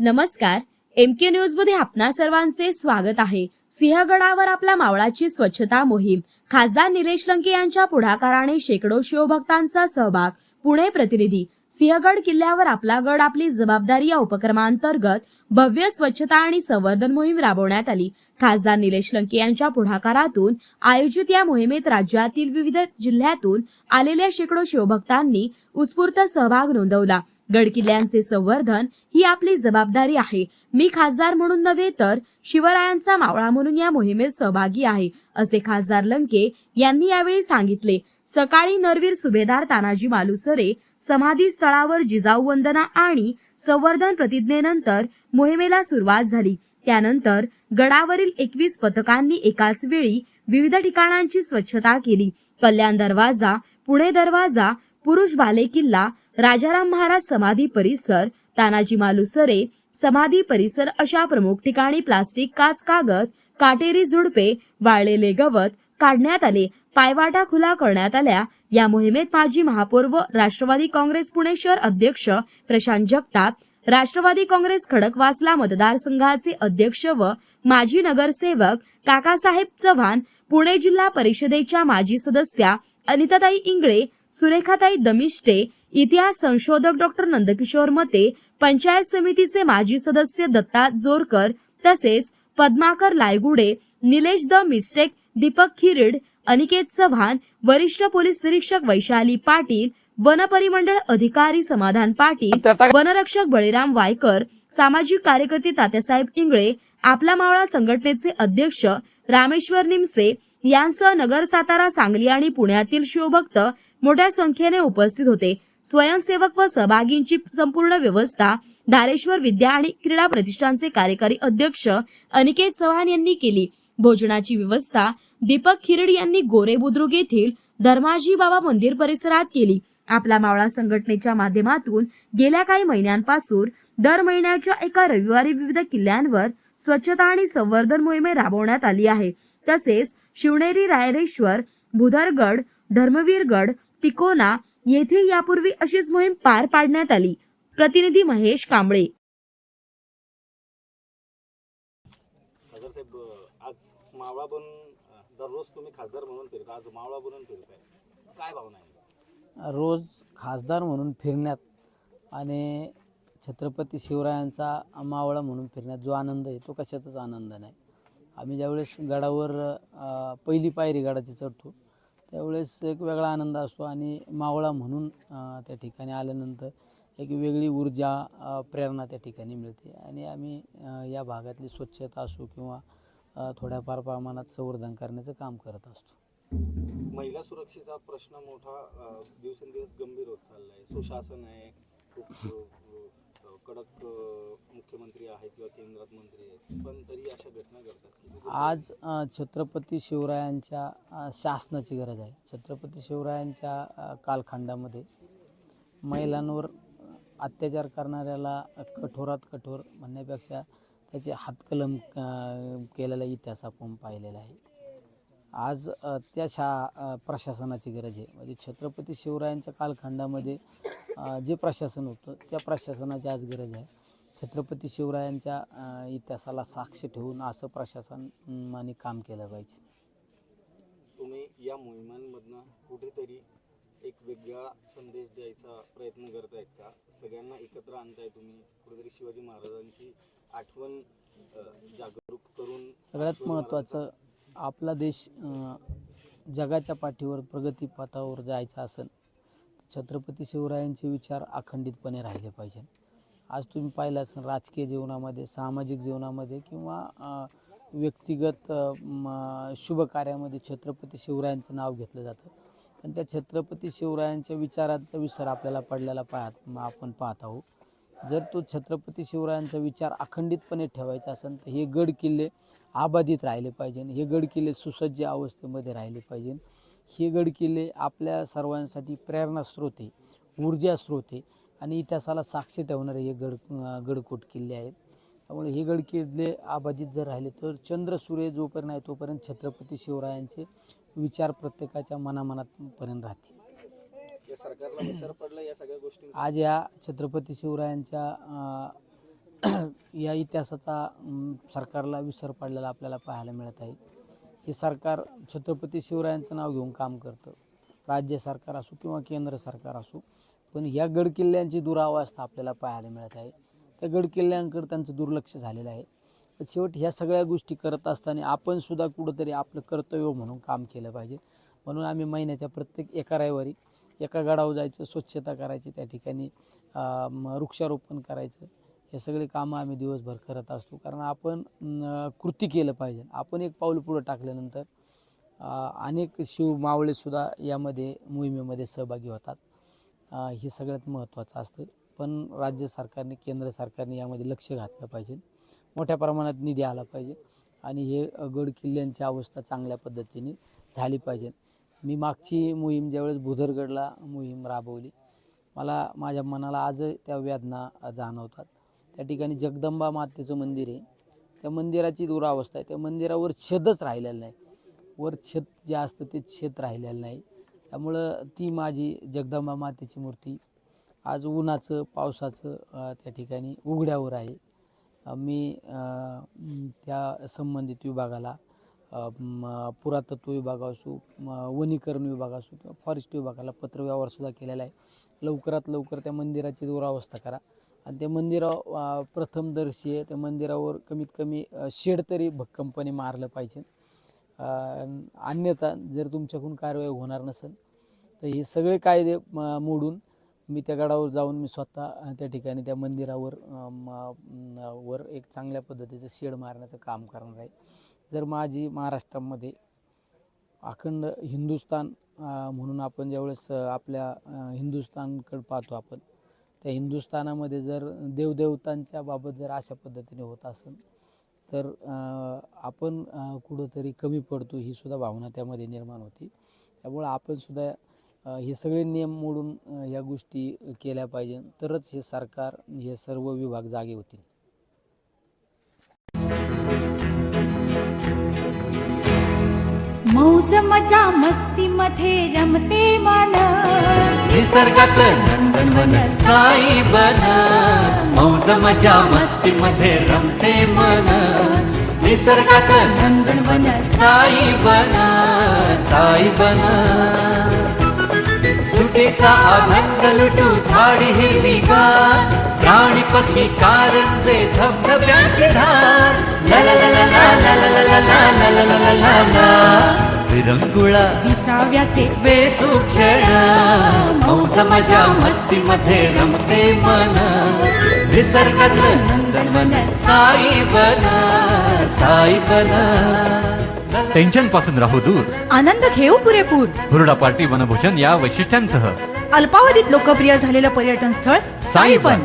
नमस्कार एम के न्यूजमध्ये आपणा सर्वांचे स्वागत आहे. सिंहगडावर आपला मावळाची स्वच्छता मोहीम. खासदार निलेश लंके यांच्या पुढाकाराने शेकडो शिवभक्तांचा सहभाग पुणे प्रतिनिधी सिंहगड किल्ल्यावर आपला गड आपली जबाबदारी या उपक्रमांतर्गत भव्य स्वच्छता आणि संवर्धन मोहीम राबवण्यात आली. खासदार निलेश लंके यांच्या पुढाकारातून आयोजित या मोहिमेत राज्यातील विविध जिल्ह्यातून आलेल्या शेकडो शिवभक्तांनी उत्स्फूर्त सहभाग नोंदवला. गडकिल्ल्यांचे संवर्धन ही आपली जबाबदारी आहे. मी खासदार म्हणून नव्हे तर शिवरायांचा मावळा म्हणून या मोहिमेत सहभागी आहे असे खासदार लंके यांनी यावेळी सांगितले. सकाळी नरवीर सुभेदार तानाजी मालुसरे समाधी स्थळावर जिजाऊ वंदना आणि संवर्धन प्रतिज्ञेनंतर मोहिमेला सुरुवात झाली. त्यानंतर गडावरील एकवीस पथकांनी एकाच वेळी विविध ठिकाणांची स्वच्छता केली. कल्याण दरवाजा पुणे दरवाजा पुरुष बाले किल्ला राजाराम महाराज समाधी परिसर तानाजी मालुसरे समाधी परिसर अशा प्रमुख ठिकाणी प्लास्टिक काच कागद काटेरी झुडपे वाळलेले गवत काढण्यात आले. पायवाटा खुला करण्यात आल्या. या मोहिमेत माजी महापौर व राष्ट्रवादी काँग्रेस पुणे शहर अध्यक्ष प्रशांत जगताप राष्ट्रवादी काँग्रेस खडकवासला मतदारसंघाचे अध्यक्ष व माजी नगरसेवक काकासाहेब चव्हाण पुणे जिल्हा परिषदेच्या माजी सदस्या अनिताताई इंगळे सुरेखाताई दमिष्टे इतिहास संशोधक डॉक्टर नंदकिशोर मते पंचायत समितीचे माजी सदस्य दत्ता जोरकर तसेच पद्माकर लायगुडे निलेश द मिस्टेक दीपक खिरीड अनिकेत चव्हाण वरिष्ठ पोलीस निरीक्षक वैशाली पाटील वन परिमंडळ अधिकारी समाधान पाटील वनरक्षक बळीराम वायकर सामाजिक कार्यकर्ते तात्यासाहेब इंगळे आपला मावळा संघटनेचे अध्यक्ष रामेश्वर निमसे यांसह नगर सातारा सांगली आणि पुण्यातील शिवभक्त मोठ्या संख्येने उपस्थित होते. स्वयंसेवक व सहभागींची संपूर्ण व्यवस्था धारेश्वर विद्या आणि क्रीडा प्रतिष्ठानचे कार्यकारी अध्यक्ष अनिकेत चव्हाण यांनी केली. भोजनाची व्यवस्था दीपक खिरड यांनी गोरे बुद्रुक येथील धर्माजी बाबा मंदिर परिसरात केली. आपला मावळा संघटनेच्या माध्यमातून गेल्या काही महिन्यांपासून दर महिन्याच्या एका रविवारी विविध किल्ल्यांवर स्वच्छता आणि संवर्धन मोहिमे राबवण्यात आली आहे. तसेच शिवनेरी रायरेश्वर भुदरगड धर्मवीरगड तिकोना येथे यापूर्वी अशीच मोहीम पार पाडण्यात आली. प्रतिनिधी महेश कांबळे. खासदार साहेब अ, आज मावळा बनून दररोज तुम्ही खासदार म्हणून फिरता आज मावळा बनून फिरताय. काय भावना आहे? रोज खासदार म्हणून फिरण्यात आणि छत्रपती शिवरायांचा मावळा म्हणून फिरण्यात जो आनंद आहे तो कशातच आनंद नाही. आम्ही ज्यावेळेस गडावर पहिली पायरी गडाची चढतो त्यावेळेस एक वेगळा आनंद असतो आणि मावळा म्हणून त्या ठिकाणी आल्यानंतर एक वेगळी ऊर्जा प्रेरणा त्या ठिकाणी मिळते. आणि आम्ही या भागातली स्वच्छता असो किंवा थोड्याफार प्रमाणात संवर्धन करण्याचं काम करत असतो. महिला सुरक्षेचा प्रश्न मोठा दिवसेंदिवस गंभीर होत चाललाय. सुशासन आहे खूप कडक किंवा केंद्रात मंत्री आहेत पण तरी अशा घटना घडतात. आज छत्रपती शिवरायांच्या शासनाची गरज आहे. छत्रपती शिवरायांच्या कालखंडामध्ये महिलांवर अत्याचार करणाऱ्याला कठोरात कठोर म्हणण्यापेक्षा त्याचे हातकलम केलेला इतिहास आपण पाहिलेला आहे. आज त्या शा प्रशासनाची गरज आहे. म्हणजे छत्रपती शिवरायांच्या कालखंडामध्ये जे प्रशासन होतं त्या प्रशासनाची आज गरज आहे. छत्रपती शिवरायांच्या इतिहासाला साक्ष ठेवून असं प्रशासनाने काम केलं पाहिजे. तुम्ही या मोहिमांमधनं कुठेतरी एक वेगळा संदेश द्यायचा प्रयत्न करतायत का? सगळ्यांना एकत्र आणताय तुम्ही कुठेतरी शिवाजी महाराजांची आठवण जागरूक करून सगळ्यात महत्त्वाचं आपला देश जगाच्या पाठीवर प्रगतीपथावर जायचा असेल छत्रपती शिवरायांचे विचार अखंडितपणे राहिले पाहिजे आज तुम्ही पाहिलं असेल राजकीय जीवनामध्ये सामाजिक जीवनामध्ये किंवा व्यक्तिगत अ, शुभ कार्यामध्ये छत्रपती शिवरायांचं नाव घेतलं जातं. पण त्या छत्रपती शिवरायांच्या विचारांचा विसर आपल्याला पडलेला पाहत आपण पाहत आहोत. जर तो छत्रपती शिवरायांचा विचार अखंडितपणे ठेवायचा असेल तर हे गड किल्ले आबाधित राहिले पाहिजे हे गड किल्ले सुसज्ज अवस्थेमध्ये राहिले पाहिजे हे गड किल्ले आपल्या सर्वांसाठी प्रेरणा स्रोत आहे ऊर्जा स्रोत आहे. आणि इतिहासाला साक्ष ठेवणारे हे गड गडकोट किल्ले आहेत. त्यामुळे हे गडकिल्ले अबाधित जर राहिले तर चंद्र सूर्य जोपर्यंत आहे तोपर्यंत छत्रपती शिवरायांचे विचार प्रत्येकाच्या मनामनापर्यंत राहतील. आज या छत्रपती शिवरायांच्या या इतिहासाचा सरकारला विसर पडलेला आपल्याला पाहायला मिळत आहे. हे सरकार छत्रपती शिवरायांचं नाव घेऊन काम करतं. राज्य सरकार असो किंवा केंद्र सरकार असो पण या गडकिल्ल्यांची दुरावस्था आपल्याला पाहायला मिळत आहे. त्या गडकिल्ल्यांकडे त्यांचं दुर्लक्ष झालेलं आहे. तर शेवट ह्या सगळ्या गोष्टी करत असताना आपणसुद्धा कुठंतरी आपलं कर्तव्य म्हणून काम केलं पाहिजे. म्हणून आम्ही महिन्याच्या प्रत्येक एका रविवारी एका गडावर जायचं स्वच्छता करायची त्या ठिकाणी वृक्षारोपण करायचं. हे सगळे कामं आम्ही दिवसभर करत असतो. कारण आपण कृती केलं पाहिजे. आपण एक पाऊल पुढं टाकल्यानंतर अनेक शिव मावळेसुद्धा यामध्ये मोहिमेमध्ये सहभागी होतात. हे सगळ्यात महत्त्वाचं असतं. पण राज्य सरकारने केंद्र सरकारने यामध्ये लक्ष घातलं पाहिजे. मोठ्या प्रमाणात निधी आला पाहिजे. आणि हे गड किल्ल्यांची अवस्था चांगल्या पद्धतीने झाली पाहिजे. मी मागची मोहीम ज्यावेळेस भुदरगडला मोहीम राबवली मला माझ्या मनाला आज त्या वेदना जाणवतात. त्या ठिकाणी जगदंबा मातेचं मंदिर आहे. त्या मंदिराची दुरावस्था आहे. त्या मंदिरावर छेदच राहिलेलं नाही. वर छत जे असतं ते छेद राहिलेलं नाही. त्यामुळं ती माझी जगदंबा मातेची मूर्ती. आज उन्हाचं पावसाचं त्या ठिकाणी उघड्यावर आहे. मी त्या संबंधित विभागाला पुरातत्व विभाग असो वनीकरण विभाग असो किंवा फॉरेस्ट विभागाला पत्रव्यवहारसुद्धा केलेला आहे. लवकरात लवकर त्या मंदिराची दुरावस्था करा. आणि त्या मंदिरा प्रथमदर्शी आहे. त्या मंदिरावर कमीत कमी शेड तरी भक्कमपणे मारलं पाहिजे. अन्यथा जर तुमच्याकडून कारवाई होणार नसेल तर हे सगळे कायदे मोडून मी त्या गडावर जाऊन मी स्वतः त्या ठिकाणी त्या मंदिरावर म, वर एक चांगल्या पद्धतीचं शेड मारण्याचं काम करणार आहे. जर माझी महाराष्ट्रामध्ये अखंड हिंदुस्तान म्हणून आपण ज्यावेळेस आपल्या अ, हिंदुस्थानकडे पाहतो आपण त्या हिंदुस्थानामध्ये जर देवदेवतांच्या बाबत जर अशा पद्धतीने होत असेल तर आपण कुठंतरी कमी पडतो ही सुद्धा भावना त्यामध्ये निर्माण होती. त्यामुळं आपण सुद्धा हे सगळे नियम मोडून ह्या गोष्टी केल्या पाहिजे. तरच हे सरकार हे सर्व विभाग जागे होतील. मौज मजा मस्ती मध्ये रमते मन. निसर्गात नंदनवन साई बन. मौज मजा मस्ती मध्ये रमते मन. निसर्गात नंदनवन साई बन. साई बन. सुटीचा आनंद लुटू झाडी हिरवीगार प्राणी पक्षी कारंजे धबधब्याची धार विरंगुळा विसाव्याचे वेचू क्षण मौज मजा मस्तीमध्ये रमते मन निसर्गाचं नंदनवन साई बना साई बना टेन्शनपासून राहू दूर आनंद घेऊ पुरेपूर हुरडा पार्टी वनभूषण या वैशिष्ट्यांसह अल्पावधीत लोकप्रिय झालेलं पर्यटन स्थळ साईबन